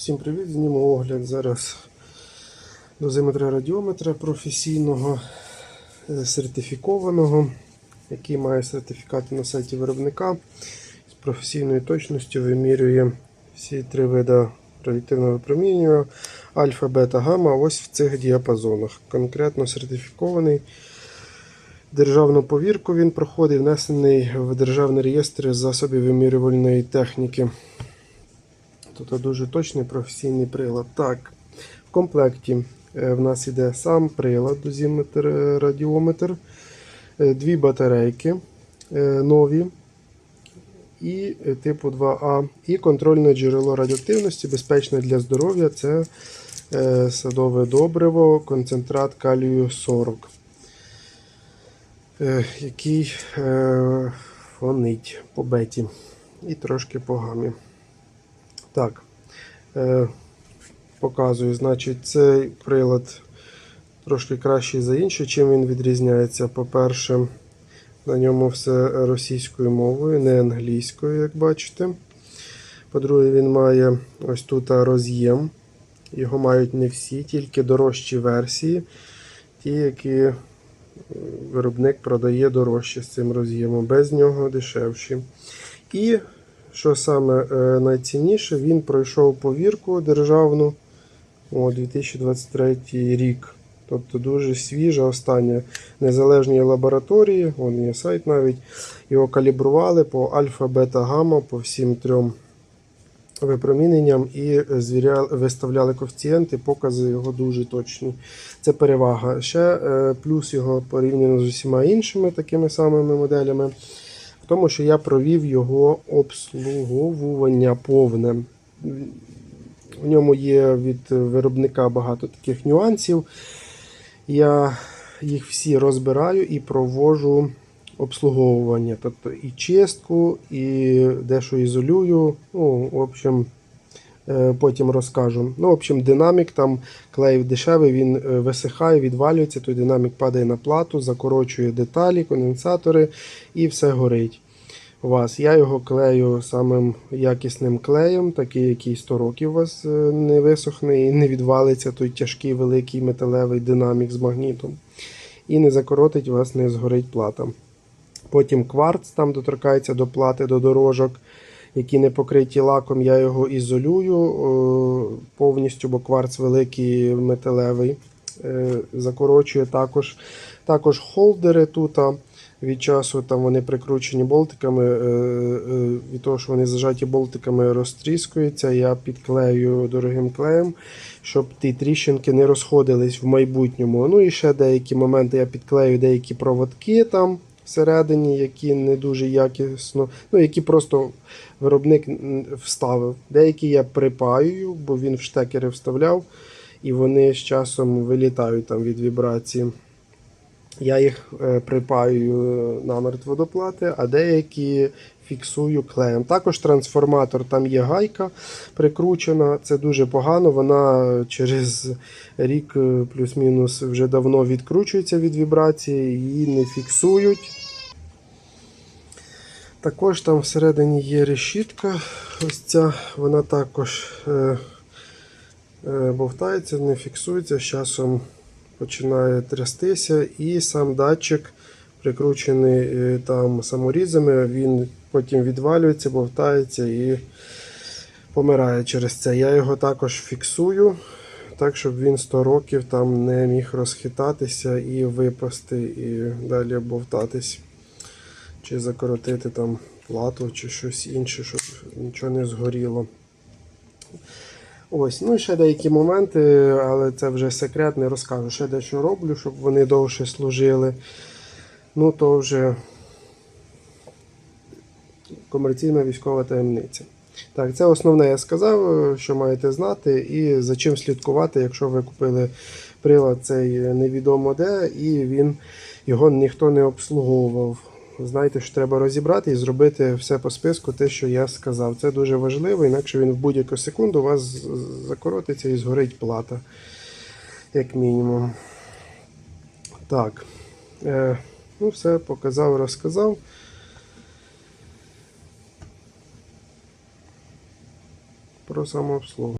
Всім привіт! Зніму огляд зараз дозиметра радіометра професійного, е, сертифікованого, який має сертифікати на сайті виробника. З професійною точністю вимірює всі три види радіоактивного випромінювання альфа, бета, гамма ось в цих діапазонах. Конкретно сертифікований. Державну повірку він проходить, внесений в Державний реєстр засобів вимірювальної техніки. Тут дуже точний професійний прилад. Так, в комплекті е, в нас іде сам прилад, дозиметр, е, радіометр, е, дві батарейки нові і типу 2А, і контрольне джерело радіоактивності, безпечне для здоров'я це садове добриво, концентрат калію 40, е, який фонить по беті і трошки по гамі. Так, е, показую, значить, цей прилад трошки кращий за інший. Чим він відрізняється? По-перше, на ньому все російською мовою, не англійською, як бачите. По-друге, він має ось тут роз'єм. Його мають не всі, тільки дорожчі версії, ті, які виробник продає дорожче з цим роз'ємом, без нього дешевші. І що саме е, найцінніше, він пройшов повірку державну о, 2023 рік. Тобто дуже свіжа, остання незалежні лабораторії, вон є сайт навіть. Його калібрували по альфа, бета, гамма, по всім трьом випроміненням і звіряли, виставляли коефіцієнти, покази його дуже точні. Це перевага. Ще е, плюс його порівняно з усіма іншими такими самими моделями тому, що я провів його обслуговування повне. В ньому є від виробника багато таких нюансів. Я їх всі розбираю і провожу обслуговування. Тобто і чистку, і дещо ізолюю. Ну, в общем, потім розкажу. Ну, в общем, динамік там клей дешевий, він е, висихає, відвалюється, той динамік падає на плату, закорочує деталі, конденсатори і все горить. У вас. Я його клею самим якісним клеєм, такий, який 100 років у вас е, не висохне і не відвалиться той тяжкий великий металевий динамік з магнітом. І не закоротить у вас, не згорить плата. Потім кварц там доторкається до плати, до дорожок, які не покриті лаком. Я його ізолюю повністю, бо кварц великий металевий. Е, Закорочує також. Також холдери тут. Від часу там вони прикручені болтиками. е, е, Від того, що вони зажаті болтиками, розтріскуються. Я підклею дорогим клеєм, щоб ті тріщинки не розходились в майбутньому. Ну і ще деякі моменти я підклею деякі проводки там всередині, які не дуже якісно, ну які просто виробник вставив. Деякі я припаюю, бо він в штекери вставляв, і вони з часом вилітають там від вібрації. Я їх припаю припаюю е, намертво до а деякі фіксую клеєм. Також трансформатор, там є гайка прикручена. Це дуже погано. Вона через рік е, плюс-мінус вже давно відкручується від вібрації, її не фіксують. Також там всередині є решітка. Ось ця, вона також е, е, бовтається, не фіксується. З часом починає трястися, і сам датчик прикручений е, там саморізами, він потім відвалюється, бовтається і помирає через це. Я його також фіксую, так, щоб він 100 років там не міг розхитатися і випасти, і далі бовтатись. Чи закоротити там плату, чи щось інше, щоб нічого не згоріло. Ось, ну і ще деякі моменти, але це вже секрет, не розкажу. Ще дещо роблю, щоб вони довше служили. Ну, то вже комерційна військова таємниця. Так, це основне я сказав, що маєте знати, і за чим слідкувати, якщо ви купили прилад цей невідомо де, і він його ніхто не обслуговував. Знаєте, що треба розібрати і зробити все по списку, те, що я сказав. Це дуже важливо, інакше він в будь-яку секунду у вас закоротиться і згорить плата, як мінімум. Так. Е, ну, все, показав, розказав. Про самообслуговування.